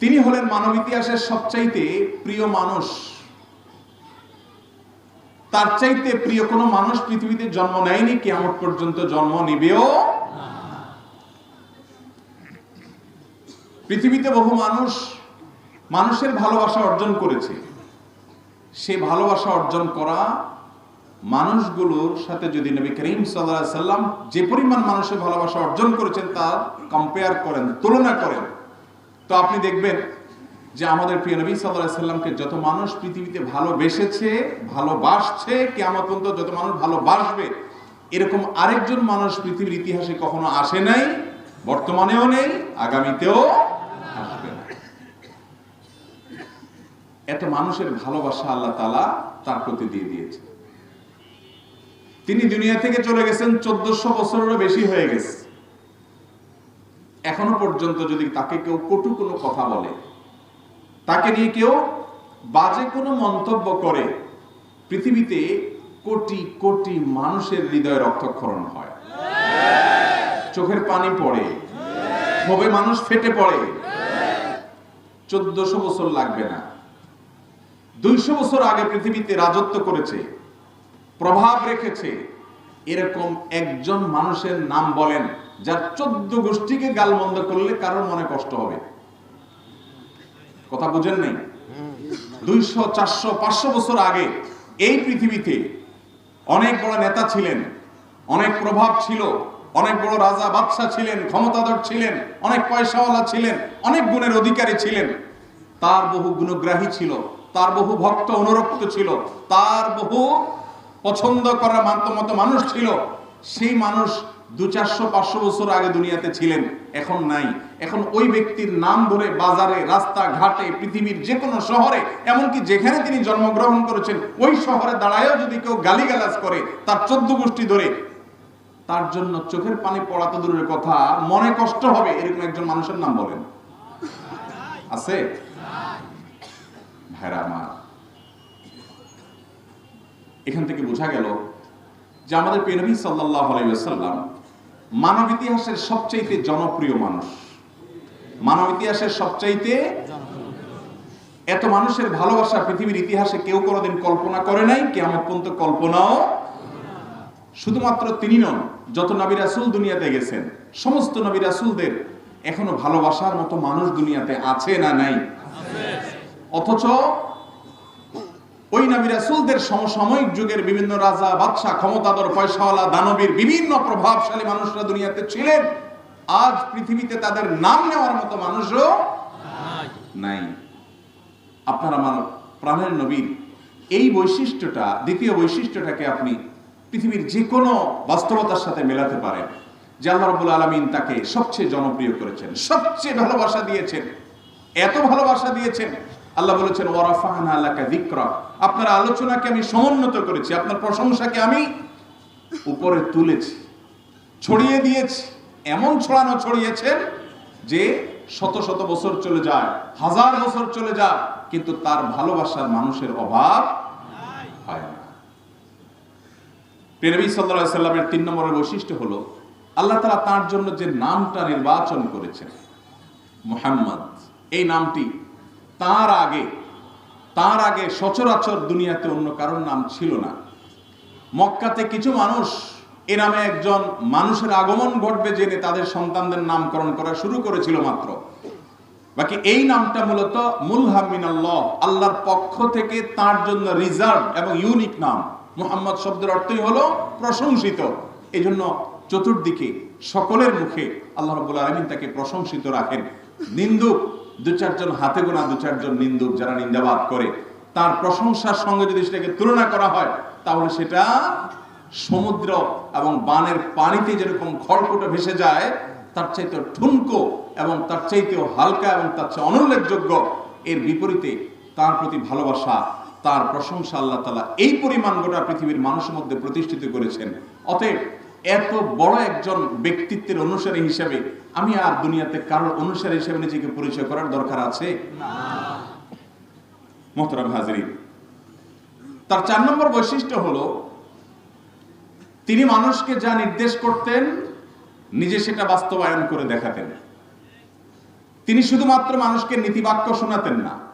তিনি হলেন মানব ইতিহাসের সবচাইতে প্রিয় মানুষ। তার চাইতে প্রিয় কোনো মানুষ পৃথিবীতে জন্ম নেয়নি কেমন পর্যন্ত জন্ম নিবেও পৃথিবীতে বহু মানুষ মানুষের ভালোবাসা অর্জন করেছে। সে ভালোবাসা অর্জন করা মানুষগুলোর সাথে যদি নবী করিম সাল্লাম যে পরিমাণ মানুষের ভালোবাসা অর্জন করেছেন, তার কম্পেয়ার করেন, তুলনা করেন তো আপনি দেখবেন যে আমাদের প্রিয় নবী সাল্লামকে যত মানুষ পৃথিবীতে ভালোবেসেছে, ভালোবাসছে কেমন পর্যন্ত যত মানুষ ভালোবাসবে, এরকম আরেকজন মানুষ পৃথিবীর ইতিহাসে কখনো আসে নাই, বর্তমানেও নেই, আগামীতেও আসবে এত মানুষের ভালোবাসা আল্লাহ তালা তার প্রতি দিয়ে দিয়েছে। তিনি দুনিয়া থেকে চলে গেছেন চোদ্দশো বছরেরও বেশি হয়ে গেছে। এখনও পর্যন্ত যদি তাকে কেউ কটু কোনো কথা বলে, তাকে নিয়ে কেউ বাজে কোনো মন্তব্য করে, পৃথিবীতে কোটি কোটি মানুষের হৃদয় রক্তক্ষরণ হয়। চোখের পানি পড়ে। ক্ষোভে মানুষ ফেটে পড়ে। চোদ্দশো বছর লাগবে না। দুইশো বছর আগে পৃথিবীতে রাজত্ব করেছে, প্রভাব রেখেছে, এরকম একজন মানুষের নাম বলেন যার চোদ্দ গোষ্ঠীকে গালমন্দ করলে কারোর মনে কষ্ট হবে? কথা বুঝেন নাই? দুইশো, চারশো, পাঁচশো বছর আগে এই পৃথিবীতে অনেক বড় নেতা ছিলেন, অনেক প্রভাব ছিল, অনেক বড় রাজা বাদশাহ ছিলেন, ক্ষমতাধর ছিলেন, অনেক পয়সাওয়ালা ছিলেন, অনেক গুণের অধিকারী ছিলেন। তার বহু গুণগ্রাহী ছিল, তার বহু ভক্ত অনুরক্ত ছিল, তার বহু পছন্দ মতো মানুষ ছিল। সেই মানুষ দু চারশো, পাঁচশো বছর আগে দুনিয়াতে ছিলেন, এখন নাই। এখন ওই ব্যক্তির নাম ধরে বাজারে, রাস্তা, ঘাটে, পৃথিবীর যে কোনো শহরে, এমনকি যেখানে তিনি জন্মগ্রহণ করেছেন, ওই শহরে দাঁড়ায়ও যদি কেউ গালিগালাজ করে তার চোদ্দ গোষ্ঠী ধরে, তার জন্য চোখের পানি পড়া তো দূরের কথা, মনে কষ্ট হবে, এরকম একজন মানুষের নাম বলেন। আছে? ভাইরা আমার, এখান থেকে বোঝা গেল যে আমাদের পেনবী সাল্লাহ আলাইসাল্লাম মানব ইতিহাসের সবচাইতে জনপ্রিয় মানুষ। মানব ইতিহাসের সবচাইতে এত মানুষের ভালোবাসা পৃথিবীর ইতিহাসে কেউ কোনোদিন কল্পনা করে নাই কেমন পর্যন্ত কল্পনাও শুধুমাত্র তিনি নন, যত নবী রাসুল দুনিয়াতে গেছেন, সমস্ত নবী রাসুলদের এখনও ভালোবাসার মতো মানুষ দুনিয়াতে আছে না নাই? অথচ ওই নবী রাসুলদের সমসাময়িক যুগের বিভিন্ন রাজা, বাদশাহ, ক্ষমতাধর, পয়সাওয়ালা, দানবীর, বিভিন্ন প্রভাবশালী মানুষরা দুনিয়াতে ছিলেন। আজ পৃথিবীতে তাদের নাম নেওয়ার মতো মানুষও নাই। আপনার আমার প্রাণের নবীর এই বৈশিষ্ট্যটা, দ্বিতীয় বৈশিষ্ট্যটাকে আপনি পৃথিবীর যে কোনো বাস্তবতার সাথে মেলাতে পারেন, যে আল্লাহ রবুল আলমিন তাকে সবচেয়ে জনপ্রিয় করেছেন, সবচেয়ে ভালোবাসা দিয়েছেন, এত ভালোবাসা দিয়েছেন আল্লাহ বলেছেন ওয়ারাফাহানা আল্লাহকে যিকরা। আপনার আলোচনাকে আমি সমুন্নত করেছি, আপনার প্রশংসাকে আমি উপরে তুলেছি, ছড়িয়ে দিয়েছি, এমন ছড়ানো ছড়িয়েছেন যে শত শত বছর চলে যায়, হাজার বছর চলে যায়, কিন্তু তার ভালোবাসার মানুষের অভাব হয় না। প্রেরবী সাল্লাহ সাল্লামের তিন নম্বরের বৈশিষ্ট্য হলো, আল্লাহ তালা তার জন্য যে নামটা নির্বাচন করেছেন, মোহাম্মদ, এই নামটি তার আগে তার আগে সচরাচর দুনিয়াতে অন্য কারোর নাম ছিল না। মক্কাতে কিছু মানুষ এ নামে একজন মানুষের আগমন ঘটবে জেনে তাদের সন্তানদের নামকরণ করা শুরু করেছিল মাত্র। বাকি এই নামটা মূলত মুলহামিন আল্লাহ আল্লাহর পক্ষ থেকে তার জন্য রিজার্ভ এবং ইউনিক নাম। মুহাম্মদ শব্দের অর্থই হলো প্রশংসিত। এই জন্য চতুর্দিকে সকলের মুখে আল্লাহ রব্বুল আলমিন তাকে প্রশংসিত রাখেন। নিন্দুক দু চারজন হাতে গোনা, দু চারজন নিন্দুক যারা নিন্দাবাদ করে, তার প্রশংসার সঙ্গে যদি সেটাকে তুলনা করা হয়, তাহলে সেটা সমুদ্র এবং বানের পানিতে যেরকম খড়কুটো ভেসে যায়, তার চাইতে ঠুনকো এবং তার চাইতেও হালকা এবং তার চেয়ে অনুল্লেখযোগ্য, এর বিপরীতে তার প্রতি ভালোবাসা, তার প্রশংসা আল্লাহ তালা এই পরিমাণ গোটা পৃথিবীর মানুষের মধ্যে প্রতিষ্ঠিত করেছেন। অতএব এত বড় একজন ব্যক্তিত্বের অনুসারী হিসেবে আমি আর দুনিয়াতে কারোর অনুসারী হিসেবে নিজেকে পরিচয় করার দরকার আছে? মোহতরাম তার চার নম্বর বৈশিষ্ট্য হলো তিনি মানুষকে যা নির্দেশ করতেন নিজে সেটা বাস্তবায়ন করে দেখাতেন। তিনি শুধুমাত্র মানুষকে নীতিবাক্য শোনাতেন না